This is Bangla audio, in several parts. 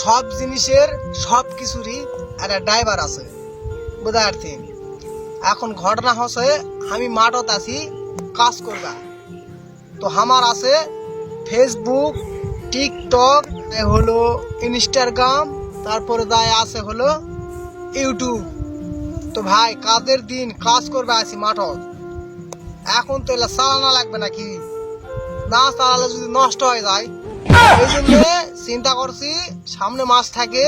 সব জিনিসের সব কিছুরই একটা ড্রাইভার আছে। বুঝার্থী এখন ঘটনা হচ্ছে, আমি মাঠত আছি, কাজ করবা। তো আমার আছে ফেসবুক টিকটক হলো ইনস্টাগ্রাম তারপরে দায় আছে হলো ইউটিউব তো ভাই, কাজের দিন কাজ করবে আছি মাঠত। এখন তো এলা চালানো লাগবে নাকি? না চালালে যদি নষ্ট হয়ে যায়, এই জন্য চিন্তা করছি, সামনে মাস থাকে,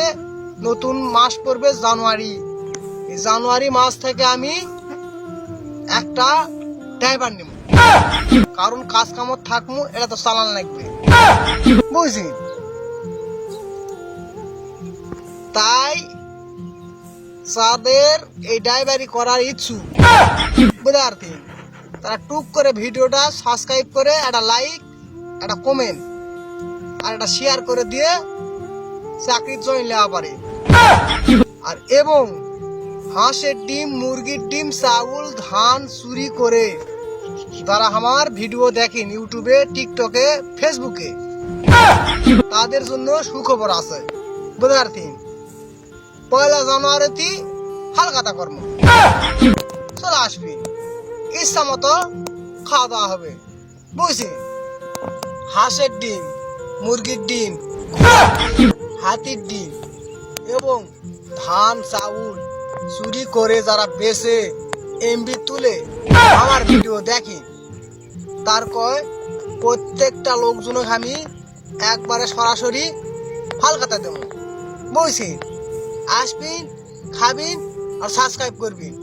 নতুন মাস পড়বে জানুয়ারি। জানুয়ারি মাস থেকে আমি একটা ড্রাইভার নেব। কারণ কাজ কামত থাকব এটা তো চালান লাগবে। বুঝছি? তাই যাদের এই ড্রাইভারি করার ইচ্ছুক বুঝার্থী তারা টুক করে ভিডিওটা সাবস্ক্রাইব করে, একটা লাইক একটা কমেন্ট আর একটা শেয়ার করে দিয়ে চাকরির জয়েন নেওয়া পারে। আর এবং হাঁসের ডিম, মুরগির ডিম, চাউল, ধান চুরি করে যারা আমার ভিডিও দেখেন ইউটিউবে, টিকটকে ফেসবুকে তাদের জন্য সুখবর আছে। বুঝার্থী পয়লা জানুয়ারিতে হালকাতা কর্ম। চলে আসবি। ইচ্ছা মতো খাওয়া দাওয়া হবে। বুঝছি? হাঁসের ডিম। মুরগির ডিম, হাতির ডিম এবং ধান, চাউল চুরি করে যারা বেচে এমবি তুলে আমার ভিডিও দেখি তার কয়, প্রত্যেকটা লোকজনকে আমি একবারে সরাসরি হালকাতা দেবো। বুঝছি আসবিন, খাবিন আর সাবস্ক্রাইব করবিন।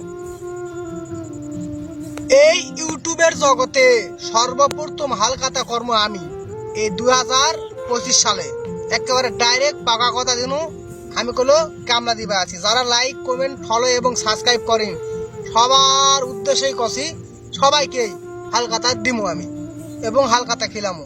এই ইউটিউবের জগতে সর্বপ্রথম হালকাতা কর্ম আমি। এই দু হাজার পঁচিশ সালে একেবারে ডাইরেক্ট পাকা কথা দিন। আমি কোনো কামনা দিবা আছি। যারা লাইক কমেন্ট ফলো এবং সাবস্ক্রাইব করেন, সবার উদ্দেশ্যেই কছি সবাইকেই হালকাতা দিমু আমি এবং হালকাতা খেলামও